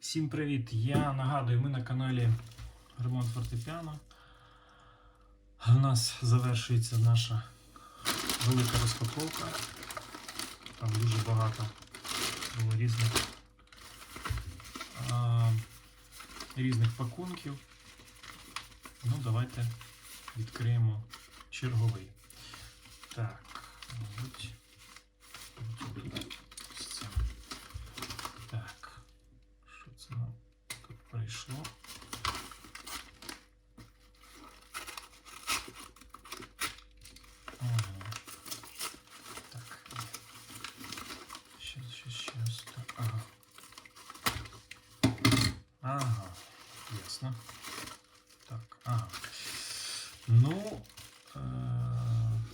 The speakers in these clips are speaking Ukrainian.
Всім привіт! Я нагадую, ми на каналі Ремонт Фортепіано. У нас завершується наша велика розпаковка. Там дуже багато було різних, а, різних пакунків. Ну, давайте відкриємо черговий. Так, мабуть, тут ось це. Так. Що це нам тут прийшло? Ага. Так. Щас, щас, щас. Так. Ага. Ага. Ясно. Так, ага. Ну, е,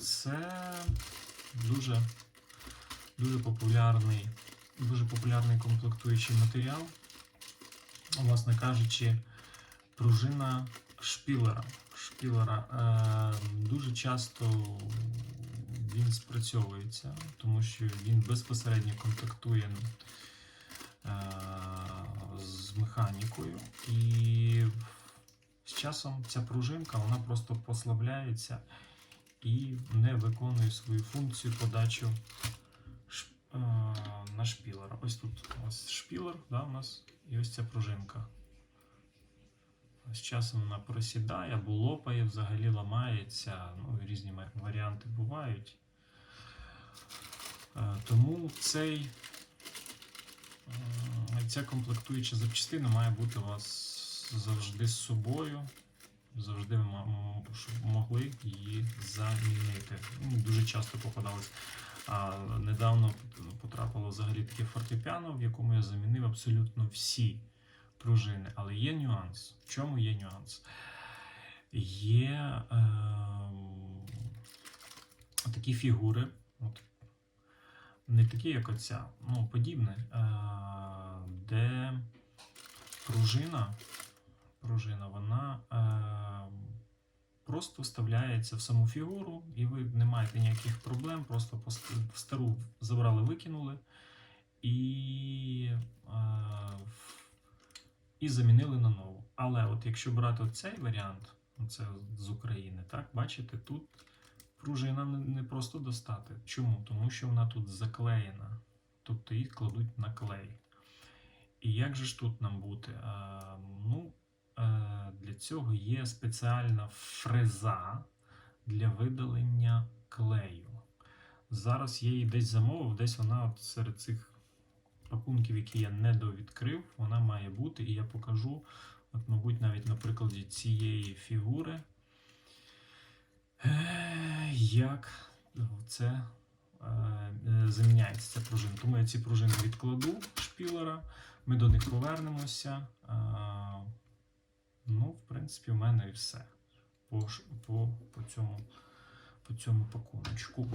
це дуже, дуже популярний, дуже популярний комплектуючий матеріал власне кажучи, пружина шпілера. шпілера е, дуже часто він спрацьовується, тому що він безпосередньо контактує з механікою, і з часом ця пружинка вона просто послабляється і не виконує свою функцію подачу е, на шпілера. Ось тут ось шпілер, да, у нас, і ось ця пружинка. З часом вона просідає або лопає, взагалі ламається. Ну, різні варіанти бувають. Е, Тому цей, е, ця комплектуюча запчастина має бути у вас завжди з собою. Завжди могли її замінити. Ну, Дуже часто попадалось. А недавно потрапило взагалі таке фортепіано, в якому я замінив абсолютно всі пружини. Але є нюанс. В чому є нюанс? Є е, такі фігури, от, не такі, як оця, ну, подібне, е, де пружина, пружина вона е, просто вставляється в саму фігуру, і ви не маєте ніяких проблем, просто стару забрали, викинули і, е, і замінили на нову. Але от якщо брати цей варіант, це з України, так, бачите, тут пружина не просто достати. Чому? Тому що вона тут заклеєна, тобто їх кладуть на клей. І як же ж тут нам бути? Е, ну, е, для цього є спеціальна фреза для видалення клею. Зараз я її десь замовив, десь вона от серед цих пакунків, які я не довідкрив, вона має бути, і я покажу, от, мабуть, навіть на прикладі цієї фігури, е, як це заміняється ця пружина. Тому я ці пружини відкладу шпілера, ми до них повернемося. Е, Ну, в принципі, у мене і все по, по, по, цьому, по цьому пакуночку.